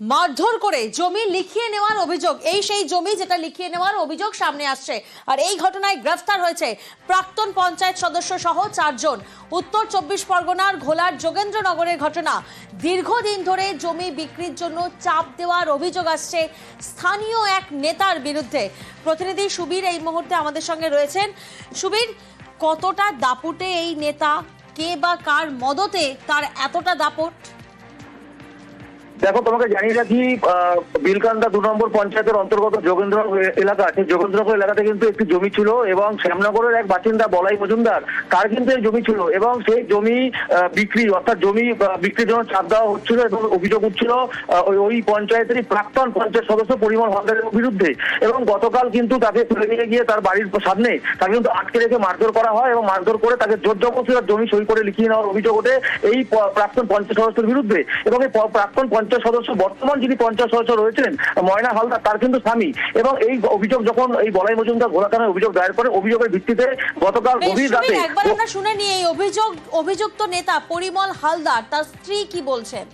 মারধর করে জমি লিখিয়ে নেওয়ার অভিযোগ, এই সেই জমি যেটা লিখিয়ে নেওয়ার অভিযোগ সামনে আসছে। আর এই ঘটনায় গ্রেফতার হয়েছে প্রাক্তন পঞ্চায়েত সদস্য সহ চারজন। উত্তর চব্বিশ পরগনার ঘোলার যোগেন্দ্রনগরের ঘটনা। দীর্ঘদিন ধরে জমি বিক্রির জন্য চাপ দেওয়ার অভিযোগ আসছে স্থানীয় এক নেতার বিরুদ্ধে। প্রতিনিধি সুবীর এই মুহূর্তে আমাদের সঙ্গে রয়েছেন। সুবীর, কতটা দাপুটে এই নেতা? কে বা কার মদতে তার এতটা দাপট? দেখো, তোমাকে জানিয়ে রাখি বিলকান্দা দু নম্বর পঞ্চায়েতের অন্তর্গত যোগেন্দ্র এলাকা আছে। যোগেন্দ্রনগর এলাকাতে কিন্তু একটি জমি ছিল এবং শ্যামনগরের এক বাসিন্দা বলাই মজুমদার, তার কিন্তু এই জমি ছিল এবং সেই জমি বিক্রি, অর্থাৎ জমি বিক্রির জন্য চাপ দেওয়া হচ্ছিল এবং অভিযোগ উঠছিল ওই- পঞ্চায়েতেরই প্রাক্তন পঞ্চায়েত সদস্য পরিমল হালদারের বিরুদ্ধে। এবং গতকাল কিন্তু তাকে তুলে নিয়ে গিয়ে তার বাড়ির সামনে তাকে কিন্তু আটকে রেখে মারধর করা হয় এবং মারধর করে তাকে জোর জবরদস্তি জমি সই করে লিখিয়ে নেওয়ার অভিযোগ ওঠে এই প্রাক্তন পঞ্চায়েত সদস্যের বিরুদ্ধে। এবং এই প্রাক্তন পঞ্চায়েত সদস্য বর্তমান যিনি পঞ্চায়েত সদস্য রয়েছেন ময়না হালদার তার কিন্তু স্বামী। এবং এই অভিযোগ যখন এই বলাই মজুমদার ঘোলা থানায় অভিযোগ দায়ের করে অভিযোগের ভিত্তিতে গতকাল গভীর রাতে একবার আমরা শুনে নিই এই অভিযোগ অভিযুক্ত নেতা পরিমল হালদার তার স্ত্রী কি বলছেন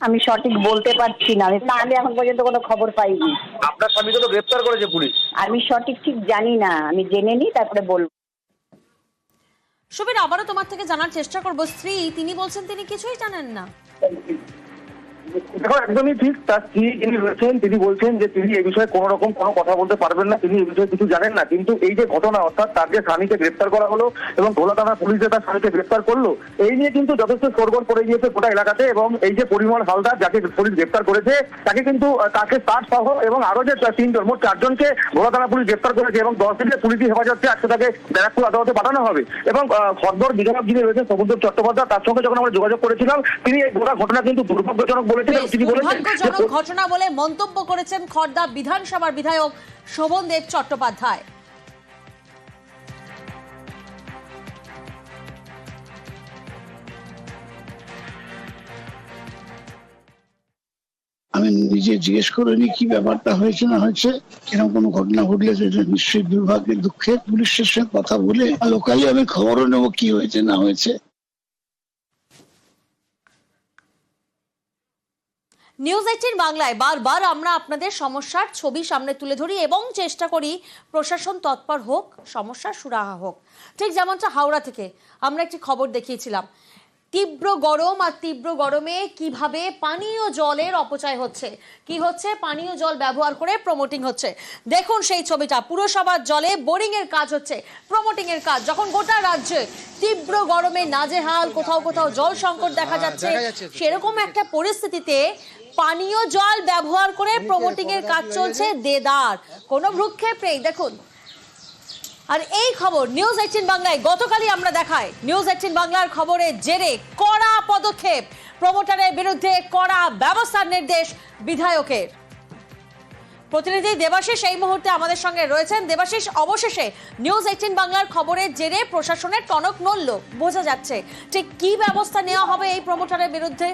আমি সঠিক বলতে পারছি না আমি- না আমি এখন পর্যন্ত কোনো খবর পাইনি। আপনার স্বামীকে তো গ্রেপ্তার করেছে পুলিশ। আমি সঠিক ঠিক জানি না আমি জেনে নিই তারপরে বলব। সুবীর আবারও তোমার থেকে জানার চেষ্টা করব। স্ত্রী তিনি বলছেন তিনি কিছুই জানেন না। দেখো একদমই ঠিক। তার স্ত্রী যিনি রয়েছেন? তিনি বলছেন যে তিনি এই বিষয়ে কোনো রকম কোনো কথা বলতে পারবেন না। তিনি এই বিষয়ে কিছু জানেন না। কিন্তু এই যে ঘটনা অর্থাৎ তার যে স্বামীকে গ্রেপ্তার করা হলো এবং ভোলা থানা তার স্বামীকে গ্রেপ্তার করল এই নিয়ে কিন্তু যথেষ্ট সরগর পড়ে গিয়েছে গোটা এলাকাতে এবং এই যে পরিমল হালদার যাকে পুলিশ গ্রেপ্তার করেছে তাকে কিন্তু তাকে তার সহ এবং আরও যে তিনজন মোট চারজনকে ভোলা পুলিশ গ্রেপ্তার করেছে এবং দশ দিনের পুলিশি হেফাজতে আজকে তাকে ব্যারাকপুর আদালতে পাঠানো হবে। এবং আহ, খদ্দর বিধায়ক যিনি রয়েছেন সমুদ্র চট্টোপাধ্যায় তার সঙ্গে যখন আমরা যোগাযোগ করেছিলাম তিনি এই গোটা ঘটনা কিন্তু দুর্ভাগ্যজনক বলেছেন এবং তিনি বলেছেন। দুর্ভাগ্যজনক ঘটনা বলে মন্তব্য করেছেন বিধানসভার বিধায়ক শোভন দেব চট্টোপাধ্যায়। আমি নিজে জিজ্ঞেস করে নি কি ব্যাপারটা হয়েছে না হয়েছে এরকম কোনো ঘটনা ঘটলে সেটা নিশ্চয়ই দুর্ভাগ্যের দুঃখে পুলিশের সঙ্গে কথা বলে লোকালি আমি খবরও নেব কি হয়েছে না হয়েছে। নিউজ এইটিন বাংলায় বারবার আমরা আপনাদের সমস্যার ছবি সামনে তুলে ধরি এবং চেষ্টা করি প্রশাসন তৎপর হোক, সমস্যা সুরাহা হোক। ঠিক যেমনটা হাওড়া থেকে আমরা একটি খবর দেখিয়েছিলাম। তীব্র গরম আর তীব্র গরমে কীভাবে পানীয় জলের অপচয় হচ্ছে? কি হচ্ছে? পানীয় জল ব্যবহার করে প্রমোটিং হচ্ছে। দেখুন সেই ছবিটা পুরসভার জলে বোরিং এর কাজ হচ্ছে। প্রমোটিং এর কাজ যখন গোটা রাজ্যে তীব্র গরমে নাজেহাল কোথাও কোথাও জল সংকট দেখা যাচ্ছে সেরকম একটা পরিস্থিতিতে পানীয় জল ব্যবহার করে প্রমোটিং এর কাজ চলছে দেদার। কোনো ভ্রুক্ষেপ নেই। দেখুন আর এই খবর নিউজ এইটিন বাংলায় গতকালই আমরা দেখাই। নিউজ এইটিন বাংলার খবরের জেরে কড়া পদক্ষেপ। প্রমোটারের বিরুদ্ধে কড়া ব্যবস্থার নির্দেশ বিধায়কের। প্রতিনিধি দেবাশিস এই মুহূর্তে আমাদের সঙ্গে রয়েছেন। দেবাশিস, অবশেষে নিউজ এইটিন বাংলার খবরের জেরে প্রশাসনের টনক নড়ল। বোঝা যাচ্ছে ঠিক কি ব্যবস্থা নেওয়া হবে এই প্রমোটারের বিরুদ্ধে?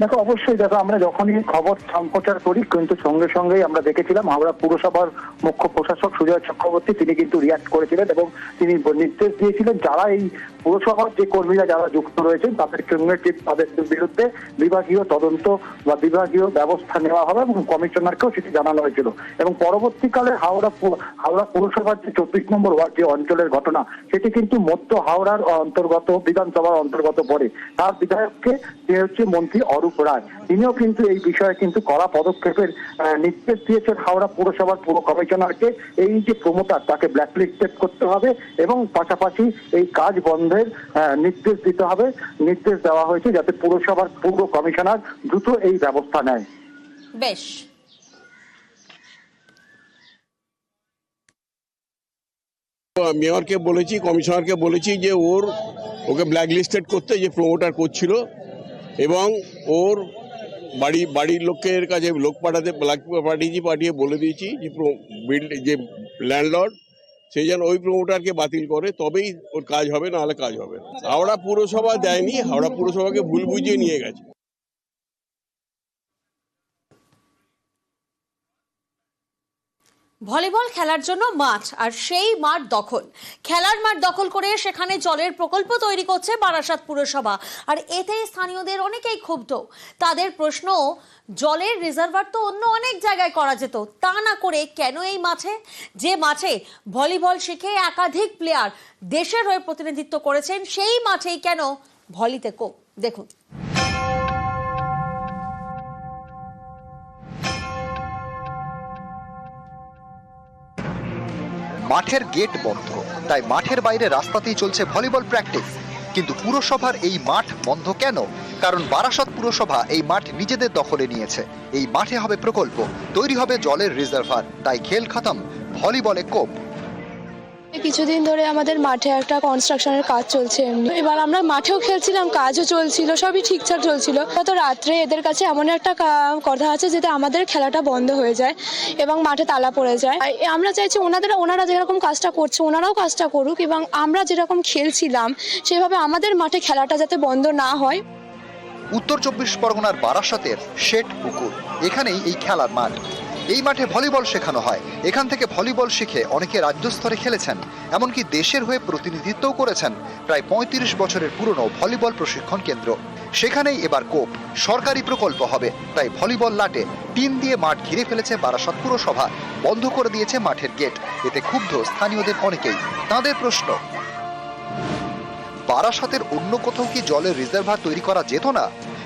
দেখো, অবশ্যই দেখো, আমরা যখনই খবর সম্প্রচার করি, কিন্তু সঙ্গে সঙ্গেই আমরা দেখেছিলাম হাওড়া পুরসভার মুখ্য প্রশাসক সুজয় চক্রবর্তী, তিনি কিন্তু রিয়াক্ট করেছিলেন এবং তিনি নির্দেশ দিয়েছিলেন, যারা এই পুরসভার যে কর্মীরা যারা যুক্ত রয়েছেন, তাদের ক্রিমিনাল তাদের বিরুদ্ধে বিভাগীয় তদন্ত বা বিভাগীয় ব্যবস্থা নেওয়া হবে এবং কমিশনারকেও সেটি জানানো হয়েছিল। এবং পরবর্তীকালে হাওড়া হাওড়া পুরসভার যে চব্বিশ নম্বর ওয়ার্ড যে অঞ্চলের ঘটনা, সেটি কিন্তু মধ্য হাওড়ার অন্তর্গত, বিধানসভার অন্তর্গত পড়ে। তার বিধায়ককে হচ্ছে মন্ত্রী অরূপ রায়। তিনিও কিন্তু এই বিষয়ে কিন্তু কড়া পদক্ষেপের আহ, নির্দেশ দিয়েছেন হাওড়া পুরসভার পুরো কমিশনারকে। এই যে প্রমোটার তাকে ব্ল্যাকলিস্টেড করতে হবে এবং পাশাপাশি এই কাজ বন্ধের আহ, নির্দেশ দিতে হবে। নির্দেশ দেওয়া হয়েছে যাতে পুরসভার পৌর কমিশনার দ্রুত এই ব্যবস্থা নেয়। বেশ। মেয়রকে বলেছি কমিশনারকে বলেছি যে ওর ওকে ব্ল্যাক লিস্টেড করতে যে প্রমোটার করছিল এবং ওর বাড়ি, বাড়ির লোকের কাছে লোক পাঠাতে পাঠিয়েছি, পাঠিয়ে বলে দিয়েছি যে বিল্ড, যে ল্যান্ডলর্ড, সে যেন ওই প্রমোটারকে বাতিল করে, তবেই ওর কাজ হবে, নাহলে কাজ হবে হাওড়া পুরসভা দেয়নি, হাওড়া পুরসভাকে ভুল বুঝিয়ে নিয়ে গেছে। ভলিবল খেলার জন্য মাঠ, আর সেই মাঠ দখল। খেলার মাঠ দখল করে সেখানে জলের প্রকল্প তৈরি করছে বারাসাত পুরসভা। আর এতে স্থানীয়দের অনেকেই ক্ষুব্ধ। তাদের প্রশ্ন, জলের রিজার্ভার তো অন্য অনেক জায়গায় করা যেত, তা না করে কেন এই মাঠে? যে মাঠে ভলিবল শিখে একাধিক প্লেয়ার দেশের হয়ে প্রতিনিধিত্ব করেছেন, সেই মাঠেই কেন ভলিতে কো দেখুন। মাঠের গেট বন্ধ। তাই মাঠের বাইরে রাস্তাতেই চলছে ভলিবল প্র্যাকটিস। কিন্তু পুরসভার এই মাঠ বন্ধ কেন? কারণ বারাসত পুরসভা এই মাঠ নিজেদের দখলে নিয়েছে। এই মাঠে হবে প্রকল্প, তৈরি হবে জলের রিজার্ভার। তাই খেল খতম, ভলিবলে কোপ। কিছুদিন ধরে আমাদের মাঠে একটা কনস্ট্রাকশনের কাজ চলছে এবার আমরা মাঠেও খেলছিলাম, কাজও চলছিল, সবই ঠিকঠাক চলছিল। গত রাত্রে এদের কাছে এমন একটা কথা আছে যেটা আমাদের খেলাটা বন্ধ হয়ে যায় এবং মাঠে তালা পড়ে যায়। আমরা চাইছি ওনাদের, ওনারা যেরকম কাজটা করছে, ওনারাও কাজটা করুক এবং আমরা যেরকম খেলছিলাম, সেভাবে আমাদের মাঠে খেলাটা যাতে বন্ধ না হয়। উত্তর চব্বিশ পরগনার বারাসতের শেট পুকুর, এখানেই এই খেলার মাঠ। এই মাঠে ভলিবল শেখানো হয়। এখান থেকে ভলিবল শিখে অনেকে রাজ্য স্তরে খেলেছেন। এমনকি দেশের হয়ে প্রতিনিধিত্বও করেছেন। প্রায় পঁয়ত্রিশ বছরের পুরনো ভলিবল প্রশিক্ষণ কেন্দ্র। সেখানেই এবার কোপ, সরকারি প্রকল্প হবে। তাই ভলিবল লাটে টিন দিয়ে মাঠ ঘিরে ফেলেছে বারাসত পুরসভা। বন্ধ করে দিয়েছে মাঠের গেট। এতে ক্ষুব্ধ স্থানীয়দের অনেকেই। তাদের প্রশ্ন, বারাসাতের অন্য কোথাও কি জলের রিজার্ভার তৈরি করা যেত না?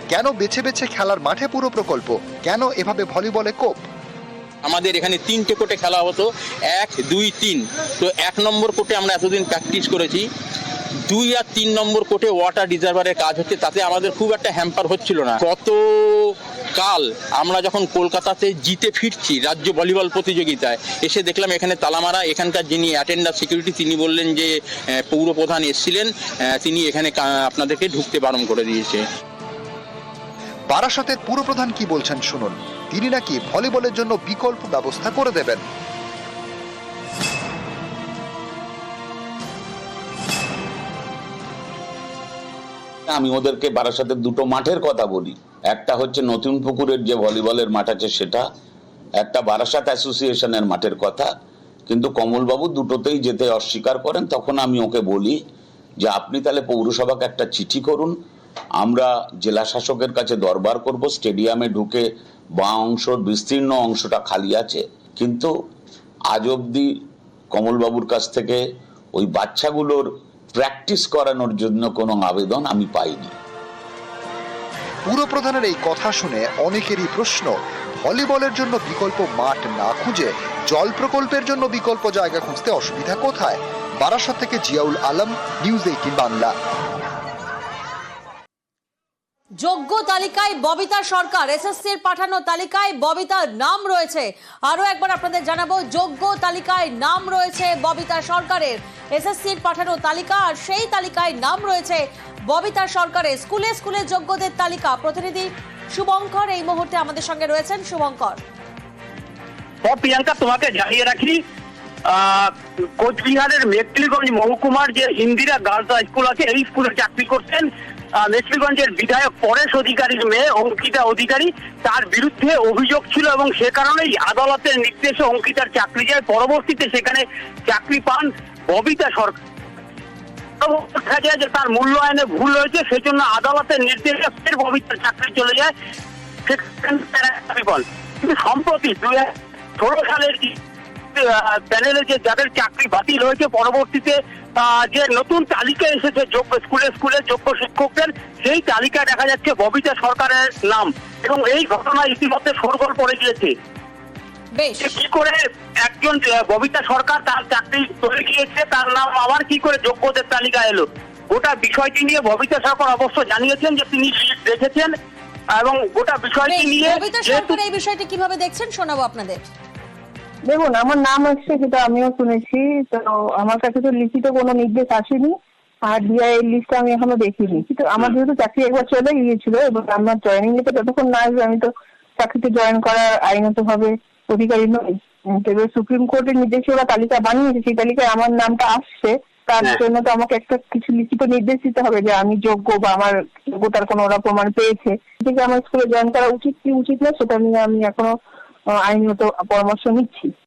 কেন বেছে বেছে খেলার মাঠে পুরো প্রকল্প? কেন এভাবে ভলিবলে কোপ? আমাদের এখানে তিনটে কোটে খেলা হতো, এক, দুই, তিন। তো এক নম্বর কোটে আমরা এতদিন প্র্যাকটিস করেছি। দুই আর তিন নম্বর কোটে ওয়াটার রিজার্ভারের কাজ হচ্ছে, তাতে আমাদের খুব একটা হ্যাম্পার হচ্ছিল না। গত কাল আমরা যখন কলকাতাতে জিতে ফিরছি রাজ্য ভলিবল প্রতিযোগিতায়, এসে দেখলাম এখানে তালামারা, এখানকার যিনি অ্যাটেন্ডার সিকিউরিটি তিনি বললেন যে পৌর প্রধান এসছিলেন তিনি এখানে আপনাদেরকে ঢুকতে বারণ করে দিয়েছে। বারাসাতের পুরপ্রধান কি বলছেন শুনুন। তিনি নাকি ভলিবলের জন্য বিকল্প ব্যবস্থা করে দেবেন। আমি ওদেরকে বারাসাতের দুটো মাঠের কথা বলি। একটা হচ্ছে নতুন পুকুরের যে ভলিবলের মাঠ আছে সেটা, একটা বারাসাত অ্যাসোসিয়েশনের মাঠের কথা। কিন্তু কমলবাবু দুটোতেই যেতে অস্বীকার করেন, তখন আমি ওকে বলি যে, আপনি তাহলে পৌরসভাকে একটা চিঠি করুন আমরা জেলা শাসকের কাছে দরবার করব, স্টেডিয়ামে ঢুকে বা অংশ, বিস্তীর্ণ অংশটা খালি আছে। কিন্তু আজ অবধি কমলবাবুর কাছ থেকে ওই বাচ্চাগুলোর প্র্যাকটিস করানোর জন্য কোনো আবেদন আমি পাইনি। পুরপ্রধানের এই কথা শুনে অনেকেরই প্রশ্ন, ভলিবলের জন্য বিকল্প মাঠ না খুঁজে জল প্রকল্পের জন্য বিকল্প জায়গা খুঁজতে অসুবিধা কোথায়? বারাসাত থেকে জিয়াউল আলম, নিউজ এইটিন বাংলা। যোগ্য তালিকায় ববিতা সরকার, এসএসসির পাঠানো তালিকায় ববিতার নাম রয়েছে। আরও একবার আপনাদের জানাব, যোগ্য তালিকায় নাম রয়েছে ববিতা সরকারের, এসএসসির পাঠানো তালিকা, আর সেই তালিকায় নাম রয়েছে ববিতা সরকারের। স্কুলে স্কুলে যোগ্যদের তালিকা। প্রতিনিধি শুভঙ্কর এই মুহূর্তে আমাদের সঙ্গে রয়েছেন। শুভঙ্কর। প্রিয়াঙ্কা, তোমাকে জানিয়ে রাখি কোচবিহারের মেটলিগঞ্জ মহকুমার যে ইন্দিরা গার্লস হাই স্কুল আছে, এই স্কুলে চাকরি করতেন মেটলিগঞ্জের বিধায়ক পরেশ অধিকারীর মেয়ে অঙ্কিতা অধিকারী তার বিরুদ্ধে অভিযোগ ছিল এবং সে কারণেই আদালতের নির্দেশে অঙ্কিতার চাকরি যায়। পরবর্তীতে সেখানে চাকরি পান ববিতা সরকার। দেখা যায় যে তার মূল্যায়নে ভুল হয়েছে সেই জন্য আদালতের নির্দেশে ফের ববিতার চাকরি চলে যায়। সেখানে কিন্তু সম্প্রতি ষোলো সালের প্যানেলে যে যাদের চাকরি বাতিল হয়েছে পরবর্তীতে যে নতুন তালিকা এসেছে যোগ্য স্কুলে স্কুলে যোগ্য শিক্ষকদের সেই তালিকায় দেখা যাচ্ছে ববিতা সরকারের নাম। এবং এই ঘটনা ইতিমধ্যে সরগোল পড়ে গিয়েছে। কি করে একজন ববিতা সরকার তার চাকরি চলে গিয়েছে তার নাম আবার কি করে যোগ্যদের তালিকা এলো? গোটা বিষয়টি নিয়ে ববিতা সরকার অবশ্য জানিয়েছেন যে তিনি দেখেছেন। এবং গোটা বিষয়টি নিয়ে ববিতা সরকার এই বিষয়টি কীভাবে দেখছেন শোনাবো আপনাদের। দেখুন আমার নাম এসছে সেটা আমিও শুনেছি তো আমার কাছে তো লিখিত কোনো নির্দেশ আসেনি আর ডিআই এর লিস্ট আমি এখনও দেখিনি। কিন্তু আমার যেহেতু চাকরি একবার চলে গিয়েছিল এবং আমার জয়েনিং লেটার যতক্ষণ না আসবে আমি তো চাকরিতে জয়েন করার আইনত ভাবে অধিকারী নই। তবে সুপ্রিম কোর্টের নির্দেশে ওরা তালিকা বানিয়েছে সেই তালিকায় আমার নামটা আসছে। তার হ্যাঁ। জন্য তো আমাকে একটা কিছু লিখিত নির্দেশ দিতে হবে যে আমি যোগ্য বা আমার যোগ্যতার কোনো ওরা প্রমাণ পেয়েছে। থেকে আমার স্কুলে জয়েন করা উচিত কি উচিত না সেটা নিয়ে আমি এখনও আহ, আইনত পরামর্শ নিচ্ছি।